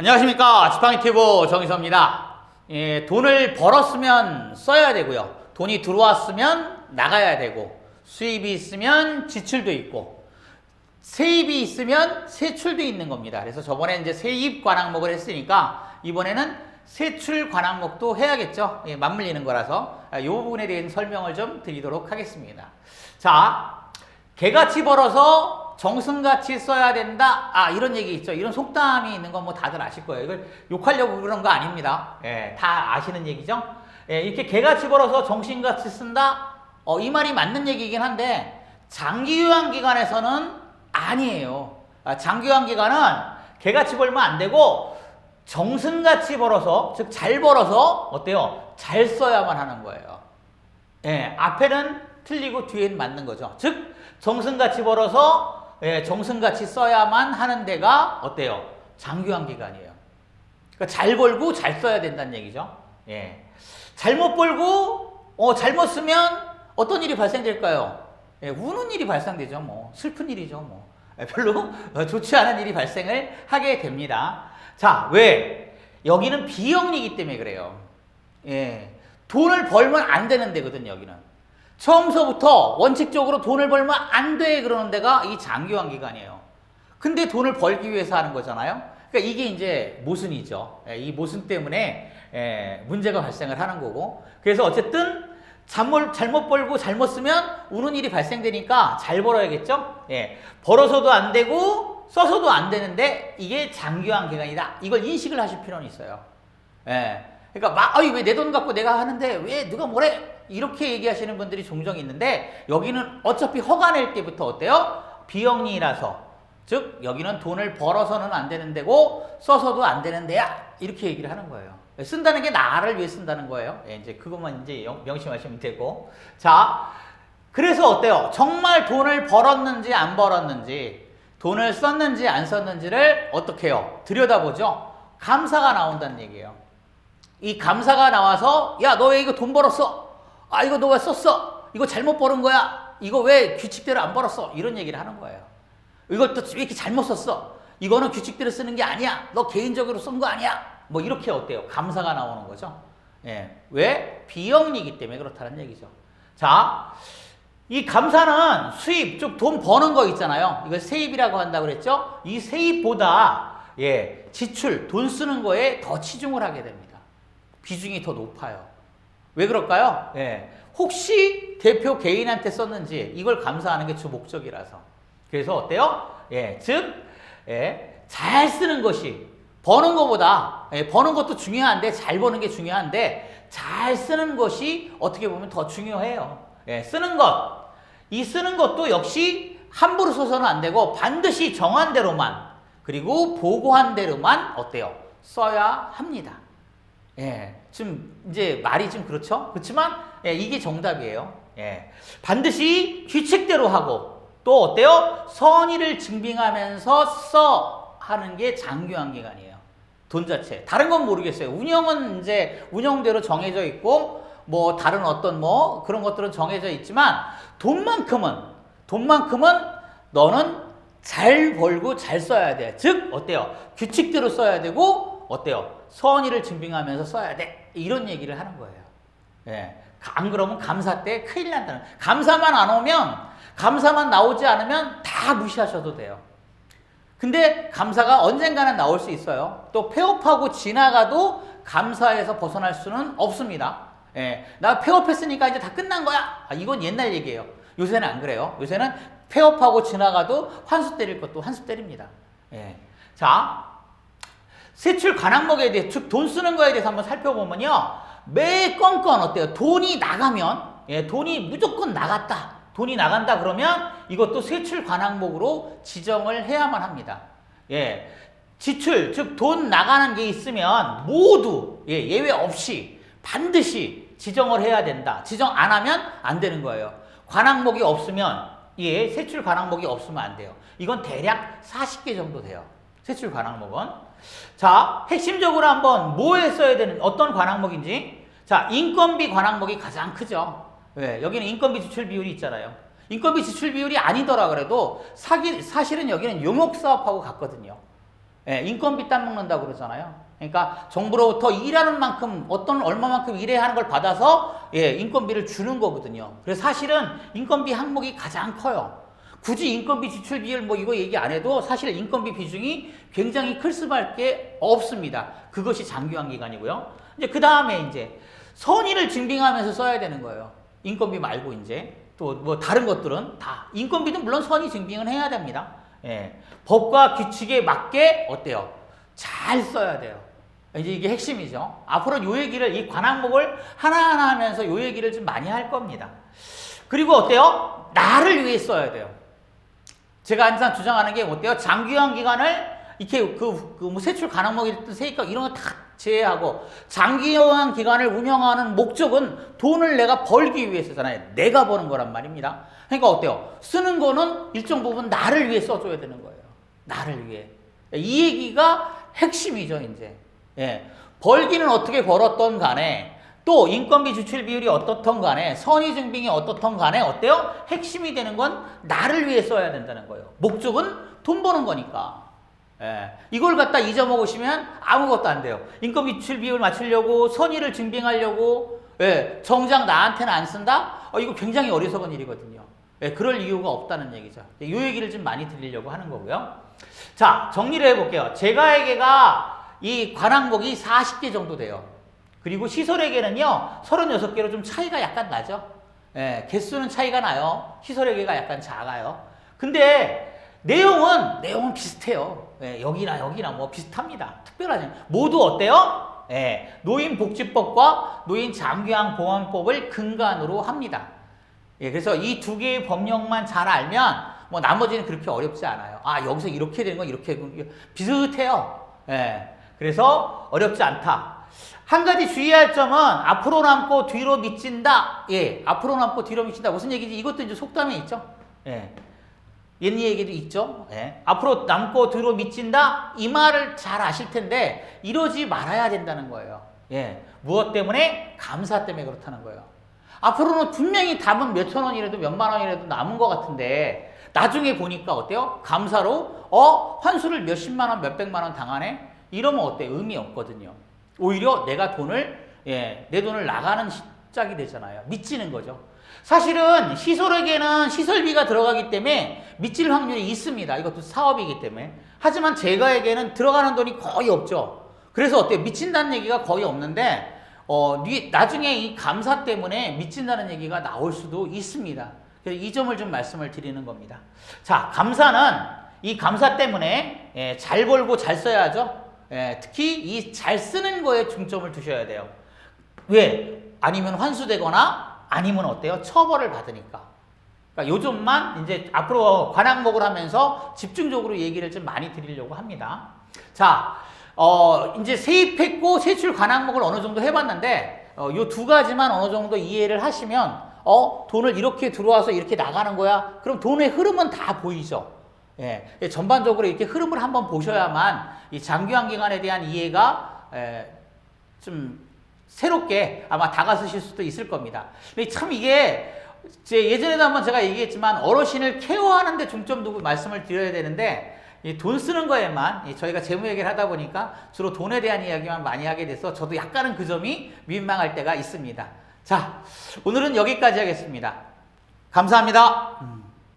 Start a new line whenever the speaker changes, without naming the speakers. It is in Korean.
안녕하십니까 지팡이티브 정희서입니다. 예, 돈을 벌었으면 써야 되고요. 돈이 들어왔으면 나가야 되고 수입이 있으면 지출도 있고 세입이 있으면 세출도 있는 겁니다. 그래서 저번에 이제 세입 관항목을 했으니까 이번에는 세출 관항목도 해야겠죠. 예, 맞물리는 거라서 이 부분에 대한 설명을 좀 드리도록 하겠습니다. 자, 개같이 벌어서 정승같이 써야 된다. 아, 이런 얘기 있죠. 이런 속담이 있는 건 뭐 다들 아실 거예요. 이걸 욕하려고 그런 거 아닙니다. 예, 다 아시는 얘기죠. 예, 이렇게 개같이 벌어서 정신같이 쓴다. 어, 이 말이 맞는 얘기이긴 한데 장기유한 기간에서는 아니에요. 아, 장기유한 기간은 개같이 벌면 안 되고 정승같이 벌어서 즉 잘 벌어서 어때요? 잘 써야만 하는 거예요. 예, 앞에는 틀리고 뒤에는 맞는 거죠. 즉 정승같이 벌어서 예, 정승같이 써야만 하는 데가 어때요? 장기환 기간이에요. 그러니까 잘 벌고 잘 써야 된다는 얘기죠. 예. 잘못 벌고 어, 잘못 쓰면 어떤 일이 발생될까요? 예, 우는 일이 발생되죠. 뭐 슬픈 일이죠. 뭐 예, 별로 어, 좋지 않은 일이 발생을 하게 됩니다. 자, 왜? 여기는 비영리이기 때문에 그래요. 예. 돈을 벌면 안 되는 데거든요, 여기는. 처음서부터 원칙적으로 돈을 벌면 안 돼 그러는 데가 이 장기환 기간이에요. 근데 돈을 벌기 위해서 하는 거잖아요. 그러니까 이게 이제 모순이죠. 예, 이 모순 때문에 예, 문제가 발생을 하는 거고. 그래서 어쨌든 잘못, 벌고 잘못 쓰면 우는 일이 발생되니까 잘 벌어야겠죠. 예, 벌어서도 안 되고 써서도 안 되는데 이게 장기환 기간이다. 이걸 인식을 하실 필요는 있어요. 예, 그러니까 막 아이 왜 내 돈 갖고 내가 하는데 왜 누가 뭐래 이렇게 얘기하시는 분들이 종종 있는데 여기는 어차피 허가 낼 때부터 어때요? 비영리라서 즉 여기는 돈을 벌어서는 안 되는 데고 써서도 안 되는 데야 이렇게 얘기를 하는 거예요. 쓴다는 게 나를 위해 쓴다는 거예요. 예, 이제 그것만 이제 영- 명심하시면 되고 자 그래서 어때요? 정말 돈을 벌었는지 안 벌었는지 돈을 썼는지 안 썼는지를 어떻게 해요? 들여다보죠. 감사가 나온다는 얘기예요. 이 감사가 나와서 야 너 왜 이거 돈 벌었어? 아 이거 너왜 썼어? 이거 잘못 벌은 거야? 이거 왜 규칙대로 안 벌었어? 이런 얘기를 하는 거예요. 이것도 왜 이렇게 잘못 썼어? 이거는 규칙대로 쓰는 게 아니야. 너 개인적으로 쓴 거 아니야. 뭐 이렇게 어때요? 감사가 나오는 거죠. 예. 왜? 비영리이기 때문에 그렇다는 얘기죠. 자, 이 감사는 수입, 즉 돈 버는 거 있잖아요. 이걸 세입이라고 한다고 그랬죠? 이 세입보다 예, 지출, 돈 쓰는 거에 더 치중을 하게 됩니다. 비중이 더 높아요. 왜 그럴까요? 예. 혹시 대표 개인한테 썼는지 이걸 감사하는 게 주 목적이라서. 그래서 어때요? 예, 즉, 예, 잘 쓰는 것이 버는 것보다 예, 버는 것도 중요한데 잘 버는 게 중요한데 잘 쓰는 것이 어떻게 보면 더 중요해요. 예, 쓰는 것. 이 쓰는 것도 역시 함부로 써서는 안 되고 반드시 정한 대로만 그리고 보고한 대로만 어때요? 써야 합니다. 예, 좀 이제 말이 좀 그렇죠? 그렇지만 예, 이게 정답이에요. 예, 반드시 규칙대로 하고 또 어때요? 선의를 증빙하면서 써 하는 게 장기환 기간이에요. 돈 자체. 다른 건 모르겠어요. 운영은 이제 운영대로 정해져 있고 뭐 다른 어떤 뭐 그런 것들은 정해져 있지만 돈만큼은 돈만큼은 너는 잘 벌고 잘 써야 돼. 즉 어때요? 규칙대로 써야 되고 어때요? 선의를 증빙하면서 써야 돼. 이런 얘기를 하는 거예요. 예. 안 그러면 감사 때 큰일 난다는. 감사만 안 오면 감사만 나오지 않으면 다 무시하셔도 돼요. 근데 감사가 언젠가는 나올 수 있어요. 또 폐업하고 지나가도 감사에서 벗어날 수는 없습니다. 예, 나 폐업했으니까 이제 다 끝난 거야. 아, 이건 옛날 얘기예요. 요새는 안 그래요. 요새는 폐업하고 지나가도 환수 때릴 것도 환수 때립니다. 예. 자, 세출 관항목에 대해 즉 돈 쓰는 거에 대해서 한번 살펴보면요. 매 건건 어때요? 돈이 나가면 예, 돈이 무조건 나갔다. 돈이 나간다 그러면 이것도 세출 관항목으로 지정을 해야만 합니다. 예. 지출 즉 돈 나가는 게 있으면 모두 예, 예외 없이 반드시 지정을 해야 된다. 지정 안 하면 안 되는 거예요. 관항목이 없으면 예, 세출 관항목이 없으면 안 돼요. 이건 대략 40개 정도 돼요. 세출 관항목은. 자, 핵심적으로 한번 뭐에 써야 되는 어떤 관항목인지. 자, 인건비 관항목이 가장 크죠. 왜? 여기는 인건비 지출 비율이 있잖아요. 인건비 지출 비율이 아니더라 그래도 사기, 사실은 여기는 용역 사업하고 같거든요. 예, 인건비 따먹는다고 그러잖아요. 그러니까 정부로부터 일하는 만큼 어떤 얼마만큼 일해야 하는 걸 받아서 예, 인건비를 주는 거거든요. 그래서 사실은 인건비 항목이 가장 커요. 굳이 인건비 지출 비율 뭐 이거 얘기 안 해도 사실 인건비 비중이 굉장히 클 수밖에 없습니다. 그것이 장기화 기간이고요. 이제 그 다음에 이제 선의를 증빙하면서 써야 되는 거예요. 인건비 말고 이제 또 뭐 다른 것들은 다 인건비도 물론 선의 증빙은 해야 됩니다. 예. 법과 규칙에 맞게 어때요? 잘 써야 돼요. 이제 이게 핵심이죠. 앞으로 요 얘기를 이 관항목을 하나하나 하면서 요 얘기를 좀 많이 할 겁니다. 그리고 어때요? 나를 위해 써야 돼요. 제가 항상 주장하는 게 어때요? 장기화 기간을 이렇게 그, 그 뭐 세출 가능목이든 세입과 이런 거 다 제외하고 장기화 기간을 운영하는 목적은 돈을 내가 벌기 위해서잖아요. 내가 버는 거란 말입니다. 그러니까 어때요? 쓰는 거는 일정 부분 나를 위해 써줘야 되는 거예요. 나를 위해. 이 얘기가 핵심이죠, 이제. 예. 벌기는 어떻게 벌었던 간에 또 인건비 지출 비율이 어떻던 간에 선의 증빙이 어떻던 간에 어때요? 핵심이 되는 건 나를 위해 써야 된다는 거예요. 목적은 돈 버는 거니까. 예. 이걸 갖다 잊어먹으시면 아무것도 안 돼요. 인건비 지출 비율 맞추려고 선의를 증빙하려고 예. 정작 나한테는 안 쓴다? 어, 이거 굉장히 어리석은 일이거든요. 예. 그럴 이유가 없다는 얘기죠. 이 얘기를 좀 많이 드리려고 하는 거고요. 자, 정리를 해볼게요. 제가에게가 이 관항목이 40개 정도 돼요. 그리고 시설에게는요, 36개로 좀 차이가 약간 나죠. 예, 개수는 차이가 나요. 시설에게가 약간 작아요. 근데 내용은, 내용은 비슷해요. 예, 여기나 여기나 뭐 비슷합니다. 특별하지. 모두 어때요? 예, 노인복지법과 노인장기항보험법을 근간으로 합니다. 예, 그래서 이 두 개의 법령만 잘 알면 뭐 나머지는 그렇게 어렵지 않아요. 아, 여기서 이렇게 되는 건 이렇게 비슷해요. 예. 그래서 어렵지 않다. 한 가지 주의할 점은 앞으로 남고 뒤로 미친다. 예. 앞으로 남고 뒤로 미친다. 무슨 얘기지? 이것도 이제 속담에 있죠. 예. 옛 얘기도 있죠. 예. 앞으로 남고 뒤로 미친다. 이 말을 잘 아실 텐데 이러지 말아야 된다는 거예요. 예. 무엇 때문에? 감사 때문에 그렇다는 거예요. 앞으로는 분명히 답은 몇천 원이라도 몇만 원이라도 남은 것 같은데 나중에 보니까 어때요? 감사로 어 환수를 몇십만 원, 몇백만 원 당하네. 이러면 어때? 의미 없거든요. 오히려 내가 돈을 예, 내 돈을 나가는 시작이 되잖아요. 미치는 거죠. 사실은 시설에게는 시설비가 들어가기 때문에 미칠 확률이 있습니다. 이것도 사업이기 때문에. 하지만 제가에게는 들어가는 돈이 거의 없죠. 그래서 어때요? 미친다는 얘기가 거의 없는데 어, 나중에 이 감사 때문에 미친다는 얘기가 나올 수도 있습니다. 그래서 이 점을 좀 말씀을 드리는 겁니다. 자, 감사는 이 감사 때문에 예, 잘 벌고 잘 써야죠. 예, 특히 이 잘 쓰는 거에 중점을 두셔야 돼요. 왜? 아니면 환수되거나 아니면 어때요? 처벌을 받으니까. 그러니까 요점만 이제 앞으로 관항목을 하면서 집중적으로 얘기를 좀 많이 드리려고 합니다. 자, 어, 이제 세입했고 세출 관항목을 어느 정도 해봤는데, 어, 요두 가지만 어느 정도 이해를 하시면, 어, 돈을 이렇게 들어와서 이렇게 나가는 거야? 그럼 돈의 흐름은 다 보이죠? 예, 전반적으로 이렇게 흐름을 한번 보셔야만 이 장기환 기간에 대한 이해가 에, 좀 새롭게 아마 다가서실 수도 있을 겁니다. 참 이게 제 예전에도 한번 제가 얘기했지만 어르신을 케어하는 데 중점 두고 말씀을 드려야 되는데 돈 쓰는 거에만 저희가 재무 얘기를 하다 보니까 주로 돈에 대한 이야기만 많이 하게 돼서 저도 약간은 그 점이 민망할 때가 있습니다. 자, 오늘은 여기까지 하겠습니다. 감사합니다.